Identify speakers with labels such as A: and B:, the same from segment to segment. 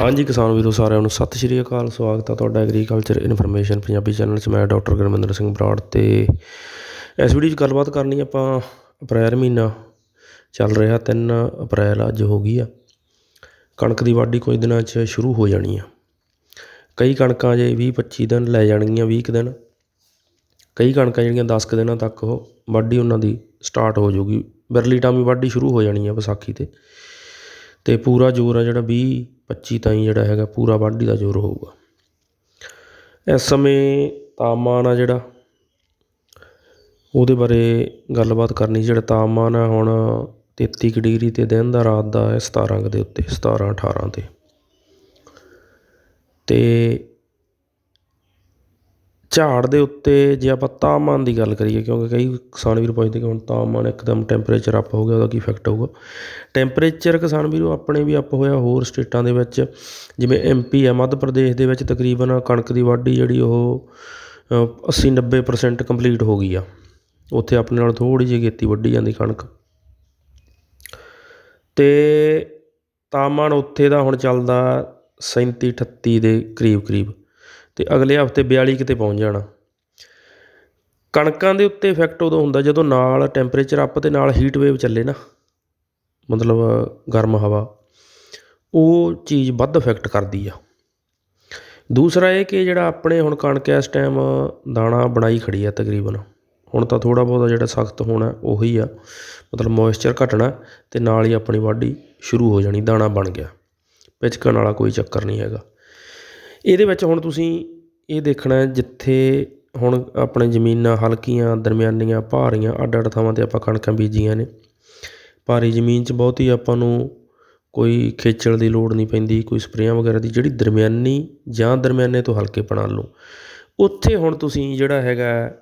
A: ਹਾਂਜੀ, ਕਿਸਾਨ ਵੀਰੋ, ਸਾਰਿਆਂ ਨੂੰ ਸਤਿ ਸ਼੍ਰੀ ਅਕਾਲ। ਸਵਾਗਤ ਹੈ ਤੁਹਾਡਾ ਐਗਰੀਕਲਚਰ ਇਨਫੋਰਮੇਸ਼ਨ ਪੰਜਾਬੀ ਚੈਨਲ 'ਚ। ਮੈਂ ਡਾਕਟਰ ਗੁਰਮਿੰਦਰ ਸਿੰਘ ਬਰਾੜ ਤੇ ਇਸ ਵੀਡੀਓ 'ਚ ਗੱਲਬਾਤ ਕਰਨੀ ਆਪਾਂ, ਅਪ੍ਰੈਲ ਮਹੀਨਾ ਚੱਲ ਰਿਹਾ 3 ਅਪ੍ਰੈਲ ਅੱਜ ਹੋ ਗਈ ਆ। ਕਣਕ ਦੀ ਵਾਢੀ ਕੁਝ ਦਿਨਾਂ 'ਚ ਸ਼ੁਰੂ ਹੋ ਜਾਣੀ ਆ। ਕਈ ਕਣਕਾਂ ਜੇ 20 25 ਦਿਨ ਲੈ ਜਾਣਗੀਆਂ 20 ਕੁ ਦਿਨ। ਕਈ ਕਣਕਾਂ ਜਿਹੜੀਆਂ 10 ਕੁ ਦਿਨਾਂ ਤੱਕ ਉਹ ਵਾਢੀ ਉਹਨਾਂ ਦੀ ਸਟਾਰਟ ਹੋ ਜਾਊਗੀ। ਬਿਰਲੀ ਟਾਮੀ ਵਾਢੀ ਸ਼ੁਰੂ ਹੋ ਜਾਣੀ ਆ ਵਿਸਾਖੀ ਤੇ। ਅਤੇ ਪੂਰਾ ਜ਼ੋਰ ਆ ਜਿਹੜਾ ਵੀਹ, ਪੱਚੀ ਤਾਈਂ ਜਿਹੜਾ ਹੈਗਾ, ਪੂਰਾ ਵਾਢੀ ਦਾ ਜ਼ੋਰ ਹੋਊਗਾ। ਇਸ ਸਮੇਂ ਤਾਪਮਾਨ ਆ ਜਿਹੜਾ, ਉਹਦੇ ਬਾਰੇ ਗੱਲਬਾਤ ਕਰਨੀ, ਜਿਹੜਾ ਤਾਪਮਾਨ ਆ ਹੁਣ 33 ਕੁ ਡਿਗਰੀ ਤੇ ਦਿਨ ਦਾ, ਰਾਤ ਦਾ ਹੈ 17 ਕੁ ਦੇ ਉੱਤੇ 17 18 ਤੇ। ਅਤੇ ਝਾੜ ਦੇ ਉੱਤੇ ਜੇ ਆਪਾਂ ਤਾਪਮਾਨ ਦੀ ਗੱਲ ਕਰੀਏ, ਕਿਉਂਕਿ ਕਈ ਕਿਸਾਨ ਵੀਰ ਪੁੱਛਦੇ ਕਿ ਹੁਣ ਤਾਪਮਾਨ ਇੱਕਦਮ ਟੈਂਪਰੇਚਰ ਅਪ ਹੋ ਗਿਆ ਉਹਦਾ ਕੀ ਇਫੈਕਟ ਹੋਊਗਾ? ਟੈਂਪਰੇਚਰ ਕਿਸਾਨ ਵੀਰੋ ਆਪਣੇ ਵੀ ਅਪ ਹੋਇਆ ਹੋਰ ਸਟੇਟਾਂ ਦੇ ਵਿੱਚ, ਜਿਵੇਂ ਐਮਪੀ ਹੈ, ਮੱਧ ਪ੍ਰਦੇਸ਼ ਦੇ ਵਿੱਚ ਤਕਰੀਬਨ ਕਣਕ ਦੀ ਵਾਢੀ ਜਿਹੜੀ ਉਹ 80 90% ਕੰਪਲੀਟ ਹੋ ਗਈ ਆ। ਉੱਥੇ ਆਪਣੇ ਨਾਲ ਥੋੜ੍ਹੀ ਜਿਹੀ ਗੇਤੀ ਵੱਢੀ ਜਾਂਦੀ ਕਣਕ। ਤੇ ਤਾਪਮਾਨ ਉੱਥੇ ਦਾ ਹੁਣ ਚੱਲਦਾ 37 38 ਦੇ ਕਰੀਬ ਕਰੀਬ ਅਤੇ ਅਗਲੇ ਹਫ਼ਤੇ 42 ਕਿਤੇ ਪਹੁੰਚ ਜਾਣਾ। ਕਣਕਾਂ ਦੇ ਉੱਤੇ ਇਫੈਕਟ ਉਦੋਂ ਹੁੰਦਾ ਜਦੋਂ ਨਾਲ ਟੈਂਪਰੇਚਰ ਅਪ ਅਤੇ ਨਾਲ ਹੀਟ ਵੇਵ ਚੱਲੇ ਨਾ, ਮਤਲਬ ਗਰਮ ਹਵਾ, ਉਹ ਚੀਜ਼ ਵੱਧ ਇਫੈਕਟ ਕਰਦੀ ਆ। ਦੂਸਰਾ ਇਹ ਕਿ ਜਿਹੜਾ ਆਪਣੇ ਹੁਣ ਕਣਕ ਇਸ ਟਾਈਮ ਦਾਣਾ ਬਣਾਈ ਖੜੀ ਆ ਤਕਰੀਬਨ, ਹੁਣ ਤਾਂ ਥੋੜਾ ਬਹੁਤਾ ਜਿਹੜਾ ਸਖਤ ਹੋਣਾ ਉਹੀ ਆ, ਮਤਲਬ ਮੋਇਸਚਰ ਘਟਣਾ ਤੇ ਨਾਲ ਹੀ ਆਪਣੀ ਵਾਢੀ ਸ਼ੁਰੂ ਹੋ ਜਾਣੀ, ਦਾਣਾ ਬਣ ਗਿਆ। ਪਿਚਕਣ ਵਾਲਾ ਕੋਈ ਚੱਕਰ ਨਹੀਂ ਹੈਗਾ। ਇਹਦੇ ਵਿੱਚ ਹੁਣ ਤੁਸੀਂ ਇਹ ਦੇਖਣਾ ਜਿੱਥੇ ਹੁਣ ਆਪਣੇ ਜ਼ਮੀਨਾਂ ਹਲਕੀਆਂ, ਦਰਮਿਆਨੀਆਂ, ਭਾਰੀਆਂ ਅੱਡ ਅੱਡ ਥਾਵਾਂ 'ਤੇ ਆਪਾਂ ਕਣਕਾਂ ਬੀਜੀਆਂ ਨੇ। ਭਾਰੀ ਜ਼ਮੀਨ 'ਚ ਬਹੁਤੀ ਆਪਾਂ ਨੂੰ ਕੋਈ ਖੇਚਲ ਦੀ ਲੋੜ ਨਹੀਂ ਪੈਂਦੀ, ਕੋਈ ਸਪਰੇਆਂ ਵਗੈਰਾ ਦੀ, ਜਿਹੜੀ ਦਰਮਿਆਨੀ ਜਾਂ ਦਰਮਿਆਨੇ ਤੋਂ ਹਲਕੇ ਬਣਾ ਲਓ। ਉੱਥੇ ਹੁਣ ਤੁਸੀਂ ਜਿਹੜਾ ਹੈਗਾ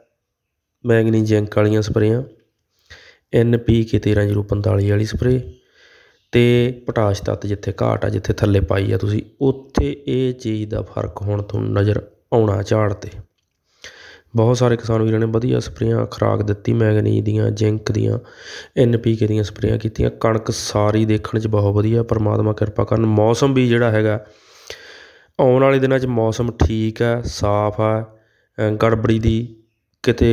A: ਮੈਗਨੀ ਜਿੰਕ ਵਾਲੀਆਂ ਸਪਰੇਆਂ, ਐਨ ਪੀ ਕੇ 13045 ਵਾਲੀ ਸਪਰੇਅ ਅਤੇ ਪੋਟਾਸ਼ ਤੱਤ ਜਿੱਥੇ ਘਾਟ ਆ, ਜਿੱਥੇ ਥੱਲੇ ਪਾਈ ਆ ਤੁਸੀਂ, ਉੱਥੇ ਇਹ ਚੀਜ਼ ਦਾ ਫ਼ਰਕ ਹੁਣ ਤੁਹਾਨੂੰ ਨਜ਼ਰ ਆਉਣਾ ਝਾੜ ਤੇ। ਬਹੁਤ ਸਾਰੇ ਕਿਸਾਨ ਵੀਰਾਂ ਨੇ ਵਧੀਆ ਸਪਰੇਆਂ ਖੁਰਾਕ ਦਿੱਤੀ ਮੈਗਨੀ ਦੀਆਂ, ਜਿੰਕ ਦੀਆਂ, ਐਨ ਪੀ ਕੇ ਦੀਆਂ ਸਪਰੇਆਂ ਕੀਤੀਆਂ, ਕਣਕ ਸਾਰੀ ਦੇਖਣ 'ਚ ਬਹੁਤ ਵਧੀਆ, ਪਰਮਾਤਮਾ ਕਿਰਪਾ ਕਰਨ। ਮੌਸਮ ਵੀ ਜਿਹੜਾ ਹੈਗਾ, ਆਉਣ ਵਾਲੇ ਦਿਨਾਂ 'ਚ ਮੌਸਮ ਠੀਕ ਹੈ ਸਾਫ਼ ਹੈ ਗੜਬੜੀ ਦੀ ਕਿਤੇ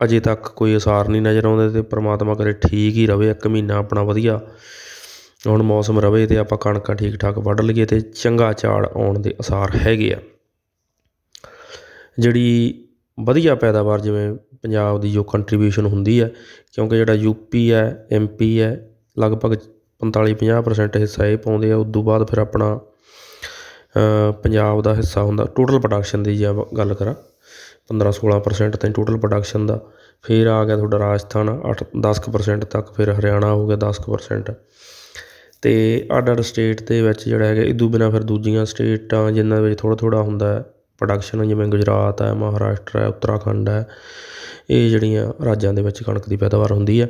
A: ਅਜੇ ਤੱਕ ਕੋਈ ਅਸਾਰ ਨਹੀਂ ਨਜ਼ਰ ਆਉਂਦੇ ਤੇ ਪਰਮਾਤਮਾ ਕਰੇ ਠੀਕ ਹੀ ਰਵੇ, ਇੱਕ ਮਹੀਨਾ ਆਪਣਾ ਵਧੀਆ। ਹੁਣ ਮੌਸਮ ਰਵੇ ਤੇ ਆਪਾਂ ਕਣਕਾਂ ਠੀਕ ਠਾਕ ਵੱਢ ਲਈਏ ਤੇ ਚੰਗਾ ਝਾੜ ਆਉਣ ਦੇ ਅਸਾਰ ਹੈਗੇ ਆ। ਜਿਹੜੀ ਵਧੀਆ ਪੈਦਾਵਾਰ ਜਿਵੇਂ ਪੰਜਾਬ ਦੀ ਜੋ ਕੰਟਰੀਬਿਊਸ਼ਨ ਹੁੰਦੀ ਹੈ ਕਿਉਂਕਿ ਜਿਹੜਾ ਯੂਪੀ ਹੈ ਐਮਪੀ ਹੈ, ਲਗਭਗ 45-50% ਹਿੱਸਾ ਇਹ ਪਾਉਂਦੇ ਆ, ਉਦੋਂ ਬਾਅਦ ਫਿਰ ਆਪਣਾ ਪੰਜਾਬ ਦਾ ਹਿੱਸਾ ਹੁੰਦਾ ਟੋਟਲ ਪ੍ਰੋਡਕਸ਼ਨ ਦੀ ਜੇ ਗੱਲ ਕਰਾਂ 15-16% ਤਾਂ ਟੋਟਲ ਪ੍ਰੋਡਕਸ਼ਨ ਦਾ, ਫਿਰ ਆ ਗਿਆ ਤੁਹਾਡਾ ਰਾਜਸਥਾਨ 8 10% ਤੱਕ, ਫਿਰ ਹਰਿਆਣਾ ਹੋ ਗਿਆ 10% ਅਤੇ ਅੱਡ ਅੱਡ ਸਟੇਟ ਦੇ ਵਿੱਚ ਜਿਹੜਾ ਹੈਗਾ, ਇਹ ਤੋਂ ਬਿਨਾਂ ਫਿਰ ਦੂਜੀਆਂ ਸਟੇਟਾਂ ਜਿਨ੍ਹਾਂ ਵਿੱਚ ਥੋੜ੍ਹਾ ਥੋੜ੍ਹਾ ਹੁੰਦਾ ਪ੍ਰੋਡਕਸ਼ਨ ਜਿਵੇਂ ਗੁਜਰਾਤ ਹੈ, ਮਹਾਰਾਸ਼ਟਰ ਹੈ, ਉੱਤਰਾਖੰਡ ਹੈ, ਇਹ ਜਿਹੜੀਆਂ ਰਾਜਾਂ ਦੇ ਵਿੱਚ ਕਣਕ ਦੀ ਪੈਦਾਵਾਰ ਹੁੰਦੀ ਹੈ।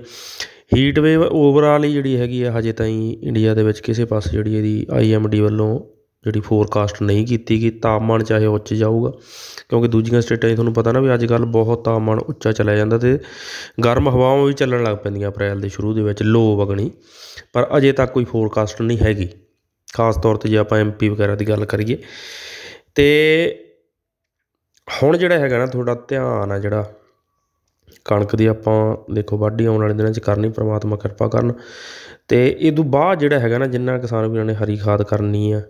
A: ਹੀਟ ਵੇਵ ਓਵਰਆਲ ਹੀ ਜਿਹੜੀ ਹੈਗੀ ਆ ਹਜੇ ਤਾਈਂ ਇੰਡੀਆ ਦੇ ਵਿੱਚ ਕਿਸੇ ਪਾਸੇ ਜਿਹੜੀ ਇਹਦੀ ਆਈ ਐੱਮ ਡੀ ਵੱਲੋਂ ਜਿਹੜੀ ਫੋਰਕਾਸਟ ਨਹੀਂ ਕੀਤੀ ਗਈ, ਤਾਪਮਾਨ ਚਾਹੇ ਉੱਚ ਜਾਊਗਾ, ਕਿਉਂਕਿ ਦੂਜੀਆਂ ਸਟੇਟਾਂ 'ਚ ਤੁਹਾਨੂੰ ਪਤਾ ਨਾ ਵੀ ਅੱਜ ਕੱਲ੍ਹ ਬਹੁਤ ਤਾਪਮਾਨ ਉੱਚਾ ਚਲਿਆ ਜਾਂਦਾ ਅਤੇ ਗਰਮ ਹਵਾਵਾਂ ਵੀ ਚੱਲਣ ਲੱਗ ਪੈਂਦੀਆਂ ਅਪ੍ਰੈਲ ਦੇ ਸ਼ੁਰੂ ਦੇ ਵਿੱਚ, ਲੋ ਵਗਣੀ, ਪਰ ਅਜੇ ਤੱਕ ਕੋਈ ਫੋਰਕਾਸਟ ਨਹੀਂ ਹੈਗੀ। ਖਾਸ ਤੌਰ 'ਤੇ ਜੇ ਆਪਾਂ ਐਮਪੀ ਵਗੈਰਾ ਦੀ ਗੱਲ ਕਰੀਏ, ਤੇ ਹੁਣ ਜਿਹੜਾ ਹੈਗਾ ਨਾ ਤੁਹਾਡਾ ਧਿਆਨ ਆ ਜਿਹੜਾ, ਕਣਕ ਦੀ ਆਪਾਂ ਦੇਖੋ ਵਾਢੀ ਆਉਣ ਵਾਲੇ ਦਿਨਾਂ 'ਚ ਕਰਨੀ, ਪ੍ਰਮਾਤਮਾ ਕਿਰਪਾ ਕਰਨ ਅਤੇ ਇਹ ਤੋਂ ਬਾਅਦ ਜਿਹੜਾ ਹੈਗਾ ਨਾ, ਜਿੰਨਾ ਕਿਸਾਨ ਵੀਰਾਂ ਨੇ ਹਰੀ ਖਾਦ ਕਰਨੀ ਆ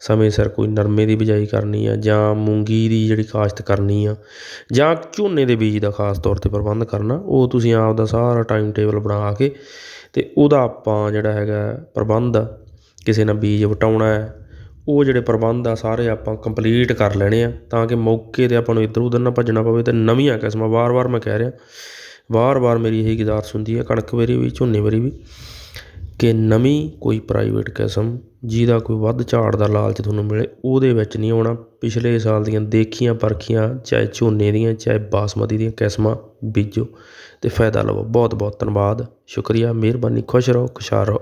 A: ਸਮੇਂ ਸਿਰ ਕੋਈ ਨਰਮੇ ਦੀ ਬਿਜਾਈ ਕਰਨੀ ਆ ਜਾਂ ਮੂੰਗੀ ਦੀ ਜਿਹੜੀ ਕਾਸ਼ਤ ਕਰਨੀ ਆ ਜਾਂ ਝੋਨੇ ਦੇ ਬੀਜ ਦਾ ਖਾਸ ਤੌਰ 'ਤੇ ਪ੍ਰਬੰਧ ਕਰਨਾ, ਉਹ ਤੁਸੀਂ ਆਪ ਦਾ ਸਾਰਾ ਟਾਈਮ ਟੇਬਲ ਬਣਾ ਕੇ ਅਤੇ ਉਹਦਾ ਆਪਾਂ ਜਿਹੜਾ ਹੈਗਾ ਪ੍ਰਬੰਧ ਆ, ਕਿਸੇ ਨਾਲ ਬੀਜ ਵਟਾਉਣਾ ਹੈ, ਉਹ ਜਿਹੜੇ ਪ੍ਰਬੰਧ ਆ ਸਾਰੇ ਆਪਾਂ ਕੰਪਲੀਟ ਕਰ ਲੈਣੇ ਆ ਤਾਂ ਕਿ ਮੌਕੇ 'ਤੇ ਆਪਾਂ ਨੂੰ ਇੱਧਰ ਉੱਧਰ ਨਾ ਭੱਜਣਾ ਪਵੇ ਅਤੇ ਨਵੀਆਂ ਕਿਸਮਾਂ ਵਾਰ-ਵਾਰ ਮੈਂ ਕਹਿ ਰਿਹਾ ਵਾਰ-ਵਾਰ ਮੇਰੀ ਇਹੀ ਗੁਜ਼ਾਰਿਸ਼ ਹੁੰਦੀ ਹੈ ਕਣਕ ਵੇਰੀ ਵੀ, ਝੋਨੇ ਵੇਰੀ ਵੀ। ਕਿ ਨਵੀਂ ਕੋਈ ਪ੍ਰਾਈਵੇਟ ਕਿਸਮ ਜਿਹਦਾ ਕੋਈ ਵੱਧ ਝਾੜ ਦਾ ਲਾਲਚ ਤੁਹਾਨੂੰ ਮਿਲੇ, ਉਹਦੇ ਵਿੱਚ ਨਹੀਂ ਆਉਣਾ। ਪਿਛਲੇ ਸਾਲ ਦੀਆਂ ਦੇਖੀਆਂ ਪਰਖੀਆਂ, ਚਾਹੇ ਝੋਨੇ ਦੀਆਂ, ਚਾਹੇ ਬਾਸਮਤੀ ਦੀਆਂ ਕਿਸਮਾਂ ਬੀਜੋ। ਅਤੇ ਫਾਇਦਾ ਲਵੋ। ਬਹੁਤ ਬਹੁਤ ਧੰਨਵਾਦ। ਸ਼ੁਕਰੀਆ। ਮਿਹਰਬਾਨੀ। ਖੁਸ਼ ਰਹੋ। ਖੁਸ਼ਹਾਲ ਰਹੋ।